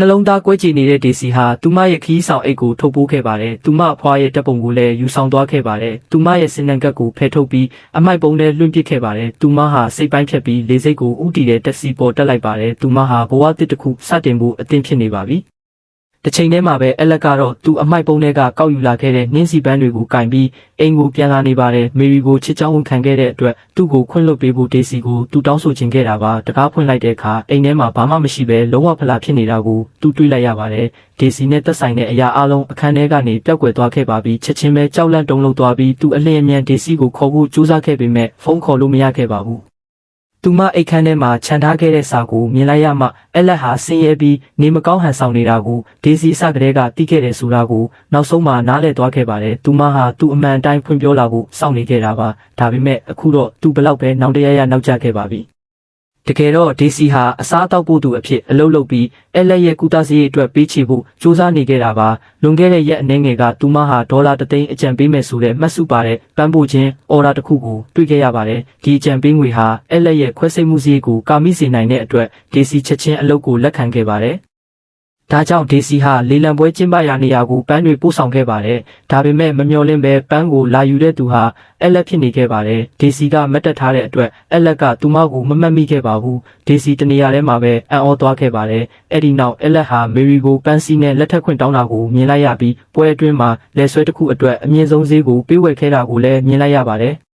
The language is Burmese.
နှလုံးသားကွဲကြည်နေတဲ့ဒေစီဟာသူမရဲ့ခီးဆောင်အိတ်ကိုထုတ်ပိုးခဲ့ပါတယ်။သူမအဖွားရဲ့တပ်ပုံကိုလည်းယူဆောင်သွားခဲ့ပါတယ်။သူမရဲ့စင်နံကတ်ကိုဖယ်ထုတ်ပြီးအမိုက်ပုံနဲ့လွှင့်ပစ်ခဲ့ပါတယ်။သူမဟာစိတ်ပိုင်းဖြတ်ပြီးလေစိတ်ကိုဥတီတဲ့တက်စီပေါ်တက်လိုက်ပါတယ်။သူမဟာဘဝတစ်တစ်ခုစတင်ဖို့အသင့်ဖြစ်နေပါပြီ။ တစ်ချိန်တည်းမှာပဲအလက်ကတော့သူအမိုက်ပုံတွေကကောက်ယူလာခဲ့တဲ့နှင်းစီပန်းတွေကိုကင်ပြီးအိမ်ကိုပြန်လာနေပါတယ်။မေရီကိုချစ်ချောင်းဝန်ခံခဲ့တဲ့အတွက်သူ့ကိုခွင့်လွှတ်ပေးဖို့ဒေစီကိုသူတောင်းဆိုချင်ခဲ့တာပါ။တကားဖွင့်လိုက်တဲ့အခါအိမ်ထဲမှာဘာမှမရှိဘဲလုံးဝဖလာဖြစ်နေတာကိုသူတွေးလိုက်ရပါတယ်။ဒေစီနဲ့သက်ဆိုင်တဲ့အရာအလုံးအခန်းထဲကနေပျောက်ကွယ်သွားခဲ့ပါပြီးချက်ချင်းပဲကြောက်လန့်တုန်လှုပ်သွားပြီးသူအလင်းအမြန်ဒေစီကိုခေါ်ဖို့ကြိုးစားခဲ့ပေမဲ့ဖုန်းခေါ်လို့မရခဲ့ပါဘူး။ သူမအိတ်ခမ်းထဲမှာခြံထားခဲ့တဲ့စာကိုမြင်လိုက်ရမှအလက်ဟာဆင်းရဲပြီးနေမကောင်းဟန်ဆောင်နေတာကိုဒေစီအစကတည်းကသိခဲ့တယ်ဆိုတာကိုနောက်ဆုံးမှနားလည်သွားခဲ့ပါတယ်။သူမဟာသူ့အမှန်အတိုင်းဖွင့်ပြောလာဖို့စောင့်နေခဲ့တာပါ။ဒါပေမဲ့အခုတော့သူဘလောက်ပဲနောက်တရရနောက်ကျခဲ့ပါပြီ။ တကယ်တော့ဒေစီဟာအစားအသောက်ဖို့သူအဖြစ်အလုပ်လုပ်ပြီးအလက်ရဲ့ကုသစရိတ်အတွက်ပေးချေဖို့စူးစမ်းနေခဲ့တာပါ။လွန်ခဲ့တဲ့ရက်အနည်းငယ်ကသူမဟာဒေါ်လာ3သိန်းအကြံပေးမယ်ဆိုတဲ့မှတ်စုပါတဲ့ပန်းပို့ခြင်းအော်ဒါတစ်ခုကိုတွေ့ခဲ့ရပါတယ်။ဒီအကြံပေးငွေဟာအလက်ရဲ့ခွဲစိတ်မှုစရိတ်ကိုကာမိစေနိုင်တဲ့အတွက်ဒေစီချက်ချင်းအလုပ်ကိုလက်ခံခဲ့ပါတယ်။ ဒါကြောင့်ဒေစီဟာလေလံပွဲကျင်းပရာနေရာကိုပန်းတွေပို့ဆောင်ခဲ့ပါတယ်။ဒါပေမဲ့မမျှော်လင့်ပဲပန်းကိုလာယူတဲ့သူဟာအလက်ဖြစ်နေခဲ့ပါတယ်။ဒေစီကမတ်တက်ထားတဲ့အတွက်အလက်ကသူမကိုမမှတ်မိခဲ့ပါဘူး။ဒေစီတနေရာထဲမှာပဲအံ့ဩသွားခဲ့ပါတယ်။အဲ့ဒီနောက်အလက်ဟာမေရီကိုပန်းစီနဲ့လက်ထပ်ခွင့်တောင်းတာကိုမြင်လိုက်ရပြီးပွဲအတွင်းမှာလက်ဆွဲတစ်ခုအတွက်အမြင့်ဆုံးဈေးကိုပေးဝယ်ခဲ့တာကိုလည်းမြင်လိုက်ရပါတယ်။